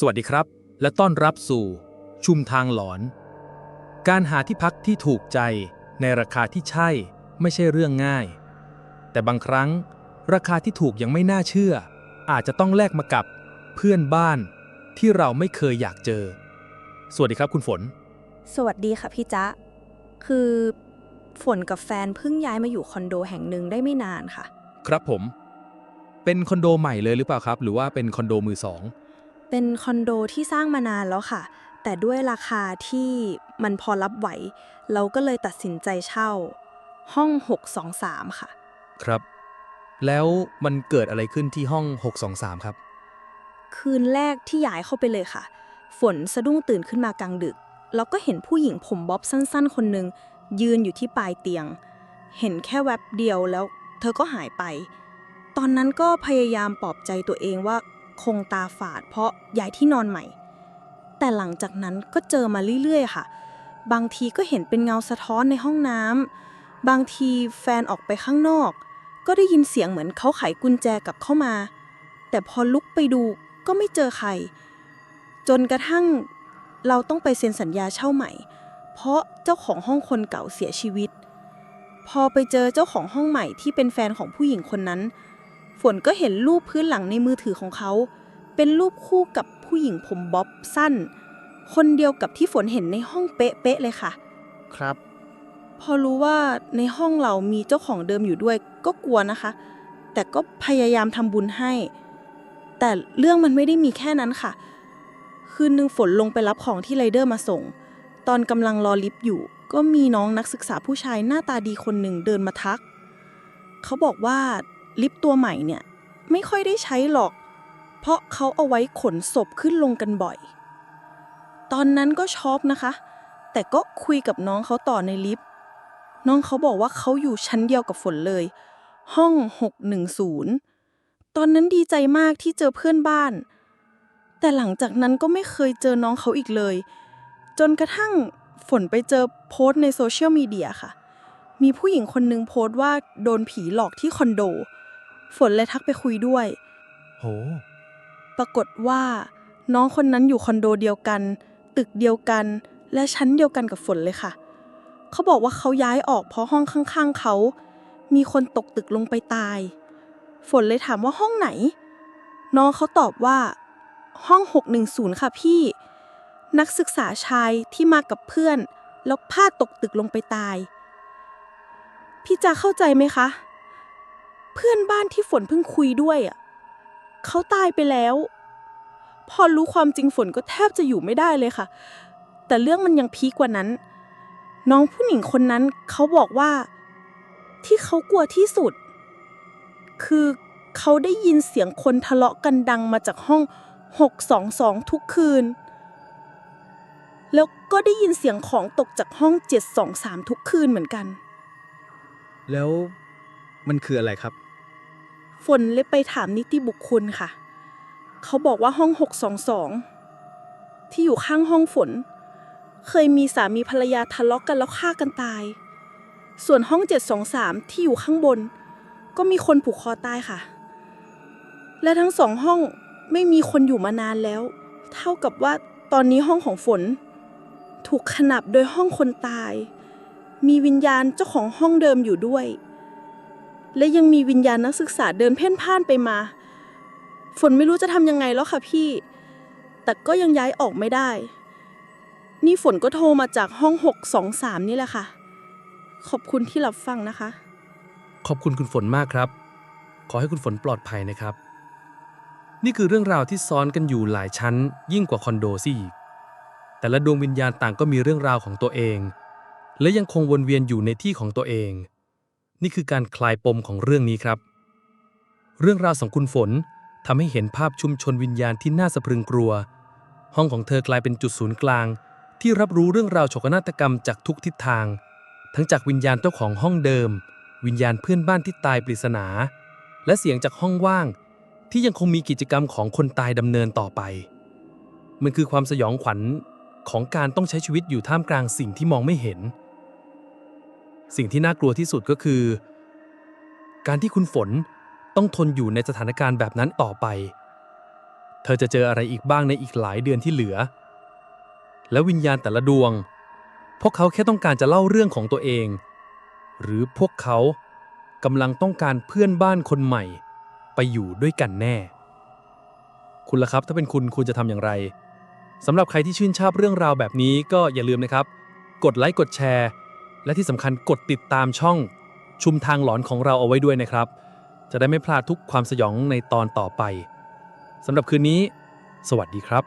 สวัสดีครับ และต้อนรับสู่ ชุมทางหลอน การหาที่พักที่ถูกใจในราคาที่ใช่ไม่ใช่เรื่องง่าย แต่บางครั้ง ราคาที่ถูกยังไม่น่าเชื่อ อาจจะต้องแลกมากับเพื่อนบ้านที่เราไม่เคยอยากเจอ สวัสดีครับคุณฝน สวัสดีค่ะพี่จ๊ะ คือฝนกับแฟนเพิ่งย้ายมาอยู่คอนโดแห่งหนึ่งได้ไม่นานค่ะ ครับผม เป็นคอนโดใหม่เลยหรือเปล่าครับ หรือว่าเป็นคอนโดมือสอง เป็นคอนโดที่สร้างมานานแล้วค่ะ แต่ด้วยราคาที่มันพอรับไหว เราก็เลยตัดสินใจเช่า ห้อง 623 ค่ะ ครับ แล้วมันเกิดอะไรขึ้นที่ห้อง 623 ครับ คืนแรกที่ย้ายเข้าไปเลยค่ะ ฝนสะดุ้งตื่นขึ้นมากลางดึก แล้วก็เห็นผู้หญิงผมบ๊อบสั้นๆ คนหนึ่งยืนอยู่ที่ปลายเตียง เห็นแค่แวบเดียวแล้ว เธอก็หายไป ตอนนั้นก็พยายามปลอบใจตัวเองว่า คงตาฝาด เพราะย้ายที่นอนใหม่ แต่หลังจากนั้นก็เจอมาเรื่อย ๆ ค่ะ บางทีก็เห็นเป็นเงาสะท้อนในห้องน้ำบางทีแฟนออกไปข้างนอก ก็ได้ยินเสียงเหมือนเขาไขกุญแจกลับเข้ามา แต่พอลุกไปดูก็ไม่เจอใคร จนกระทั่งเราต้องไปเซ็นสัญญาเช่าใหม่ เพราะเจ้าของห้องคนเก่าเสียชีวิต พอไปเจอเจ้าของห้องใหม่ที่เป็นแฟนของผู้หญิงคนนั้น ฝนก็เห็นรูปพื้นหลังในมือถือของเขา เป็นรูปคู่กับผู้หญิงผมบ๊อบสั้น คนเดียวกับที่ฝนเห็นในห้องเป๊ะๆเลยค่ะ ครับ พอรู้ว่าในห้องเรามีเจ้าของเดิมอยู่ด้วยก็กลัวนะคะ แต่ก็พยายามทำบุญให้ แต่เรื่องมันไม่ได้มีแค่นั้นค่ะ คืนหนึ่งฝนลงไปรับของที่ไรเดอร์มาส่ง ตอนกำลังรอลิฟต์อยู่ ก็มีน้องนักศึกษาผู้ชายหน้าตาดีคนหนึ่งเดินมาทัก เขาบอกว่า ลิฟต์ตัวใหม่เนี่ยไม่ค่อยได้ใช้หรอก เพราะเขาเอาไว้ขนศพขึ้นลงกันบ่อย ตอนนั้นก็ช็อกนะคะ แต่ก็คุยกับน้องเขาต่อในลิฟต์ น้องเขาบอกว่าเขาอยู่ชั้นเดียวกับฝนเลย ห้อง 610 ตอนนั้นดีใจมากที่เจอเพื่อนบ้าน แต่หลังจากนั้นก็ไม่เคยเจอน้องเขาอีกเลย จนกระทั่งฝนไปเจอโพสต์ในโซเชียลมีเดียค่ะ มีผู้หญิงคนนึงโพสต์ว่าโดนผีหลอกที่คอนโด ฝนเลยทักไปคุยด้วย โห ปรากฏว่า น้องคนนั้นอยู่คอนโดเดียวกัน ตึกเดียวกัน และชั้นเดียวกันกับฝนเลยค่ะ เขาบอกว่าเขาย้ายออกเพราะห้องข้างๆเขา มีคนตกตึกลงไปตาย ฝนเลยถามว่าห้องไหน น้องเขาตอบว่า ห้อง 610 ค่ะพี่ นักศึกษาชายที่มากับเพื่อน แล้วพลาดตกตึกลงไปตาย พี่จะเข้าใจไหมคะ เพื่อนบ้านที่ฝนเพิ่งคุยด้วยอะเขาตายไปแล้ว พอรู้ความจริงฝนก็แทบจะอยู่ไม่ได้เลยค่ะ แต่เรื่องมันยังพีกกว่านั้น น้องผู้หญิงคนนั้นเขาบอกว่า ที่เขากลัวที่สุด คือเขาได้ยินเสียงคนทะเลาะกันดังมาจากห้อง 622 ทุกคืน แล้วก็ได้ยินเสียงของตกจากห้อง 723 ทุกคืนเหมือนกัน แล้วมันคืออะไรครับ ฝนเลยไปถามนิติบุคคลค่ะ เขาบอกว่าห้อง 622 ที่อยู่ข้างห้องฝน เคยมีสามีภรรยาทะเลาะกันแล้วฆ่ากันตาย ส่วนห้อง 723 ที่อยู่ข้างบน ก็มีคนผูกคอตายค่ะ และทั้งสองห้องไม่มีคนอยู่มานานแล้ว เท่ากับว่าตอนนี้ห้องของฝน ถูกขนับโดยห้องคนตาย มีวิญญาณเจ้าของห้องเดิมอยู่ด้วย และยังมีวิญญาณนักศึกษาเดินเพ่นพ่านไปมา ฝนไม่รู้จะทำยังไงแล้วค่ะพี่ แต่ก็ยังย้ายออกไม่ได้ นี่ฝนก็โทรมาจากห้อง 623 นี่แหละค่ะ ขอบคุณที่รับฟังนะคะ ขอบคุณคุณฝนมากครับ ขอให้คุณฝนปลอดภัยนะครับ นี่คือเรื่องราวที่ซ้อนกันอยู่หลายชั้น ยิ่งกว่าคอนโดซิอีกแต่ละดวงวิญญาณต่างก็มีเรื่องราวของตัวเอง และยังคงวนเวียนอยู่ในที่ของตัวเอง นี่คือการคลายปมของเรื่องนี้ครับ เรื่องราวของคุณฝนทำให้เห็นภาพชุมชนวิญญาณที่น่าสะพรึงกลัว ห้องของเธอกลายเป็นจุดศูนย์กลาง ที่รับรู้เรื่องราวโศกนาฏกรรมจากทุกทิศทาง ทั้งจากวิญญาณเจ้าของห้องเดิม วิญญาณเพื่อนบ้านที่ตายปริศนา และเสียงจากห้องว่าง ที่ยังคงมีกิจกรรมของคนตายดำเนินต่อไป มันคือความสยองขวัญของการต้องใช้ชีวิตอยู่ท่ามกลางสิ่งที่มองไม่เห็น สิ่งที่น่ากลัวที่สุดก็คือ การที่คุณฝนต้องทนอยู่ในสถานการณ์แบบนั้นต่อไป เธอจะเจออะไรอีกบ้างในอีกหลายเดือนที่เหลือ แล้ววิญญาณแต่ละดวง พวกเขาแค่ต้องการจะเล่าเรื่องของตัวเอง หรือพวกเขากำลังต้องการเพื่อนบ้านคนใหม่ ไปอยู่ด้วยกันแน่ คุณล่ะครับถ้าเป็นคุณคุณจะทำอย่างไรสำหรับใครที่ชื่นชอบเรื่องราวแบบนี้ก็อย่าลืมนะครับ กดไลค์กดแชร์ และที่สำคัญกดติดตามช่องชุมทางหลอนของเราเอาไว้ด้วยนะครับ จะได้ไม่พลาดทุกความสยองในตอนต่อไปสำหรับคืนนี้ สวัสดีครับ